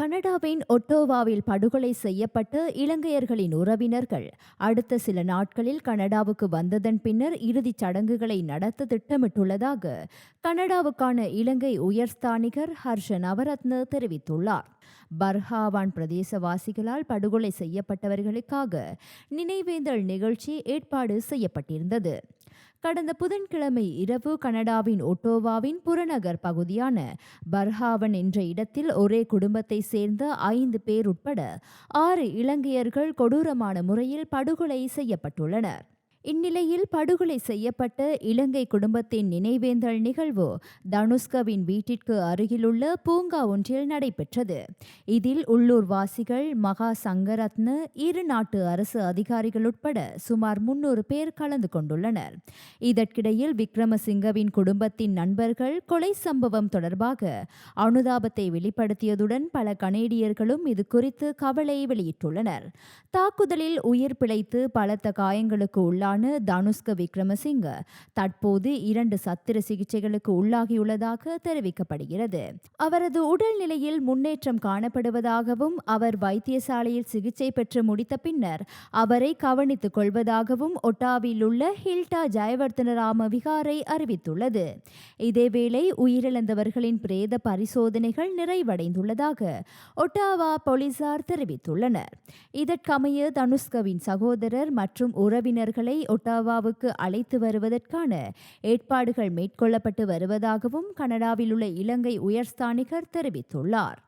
கனடாவின் ஒட்டோவாவில் படுகொலை செய்யப்பட்ட இலங்கையர்களின் உறவினர்கள். அடுத்த சில நாட்களில் கனடாவுக்கு வந்ததன் பின்னர் இறுதிச் சடங்குகளை நடத்த திட்டமிட்டுள்ளதாக கனடாவுக்கான இலங்கை உயர்ஸ்தானிகர் ஹர்ஷ நவரத்ன தெரிவித்துள்ளார். பர்ஹாவான் பிரதேசவாசிகளால் படுகொலை செய்யப்பட்டவர்களுக்காக நினைவேந்தல் நிகழ்ச்சி ஏற்பாடு செய்யப்பட்டிருந்தது. கடந்த புதன்கிழமை இரவு கனடாவின் ஒட்டோவாவின் புறநகர் பகுதியான பர்ஹாவன் என்ற இடத்தில் ஒரே குடும்பத்தை சேர்ந்த ஐந்து பேர் உட்பட ஆறு இலங்கையர்கள் கொடூரமான முறையில் படுகொலை செய்யப்பட்டுள்ளனர். இந்நிலையில் படுகொலை செய்யப்பட்ட இலங்கை குடும்பத்தின் நினைவேந்தல் நிகழ்வு தனுஷ்கவின் வீட்டிற்கு அருகிலுள்ள பூங்கா ஒன்றில் நடைபெற்றது. இதில் உள்ளூர்வாசிகள் மகா சங்கரத்ன இரு நாட்டு அரசு அதிகாரிகள் உட்பட சுமார் முன்னூறு பேர் கலந்து கொண்டுள்ளனர். இதற்கிடையில் விக்ரமசிங்கவின் குடும்பத்தின் நண்பர்கள் கொலை சம்பவம் தொடர்பாக அனுதாபத்தை வெளிப்படுத்தியதுடன் பல கனேடியர்களும் இது குறித்து கவலை வெளியிட்டுள்ளனர். தாக்குதலில் உயிர் பிழைத்து பலத்த காயங்களுக்கு உள்ளான தனுஷ்க விக்ரமசிங்க தற்போது இரண்டு சத்திர சிகிச்சைகளுக்கு உள்ளாகியுள்ளதாக தெரிவிக்கப்படுகிறது. அவரது உடல்நிலையில் முன்னேற்றம் காணப்படுவதாகவும் அவர் வைத்தியசாலையில் சிகிச்சை பெற்று முடித்த பின்னர் அவரை கவனித்துக் கொள்வதாகவும் ஒட்டாவில் உள்ள ஹில்டா ஜெயவர்தனராம விகாரை அறிவித்துள்ளது. இதேவேளை உயிரிழந்தவர்களின் பிரேத பரிசோதனைகள் நிறைவடைந்துள்ளதாக ஒட்டாவா போலீசார் தெரிவித்துள்ளனர். இதற்கமைய தனுஷ்கவின் சகோதரர் மற்றும் உறவினர்களை ஒட்டாவாவுக்கு அழைத்து வருவதற்கான ஏற்பாடுகள் மேற்கொள்ளப்பட்டு வருவதாகவும் கனடாவில் உள்ள இலங்கை உயர்ஸ்தானிகர் தெரிவித்துள்ளார்.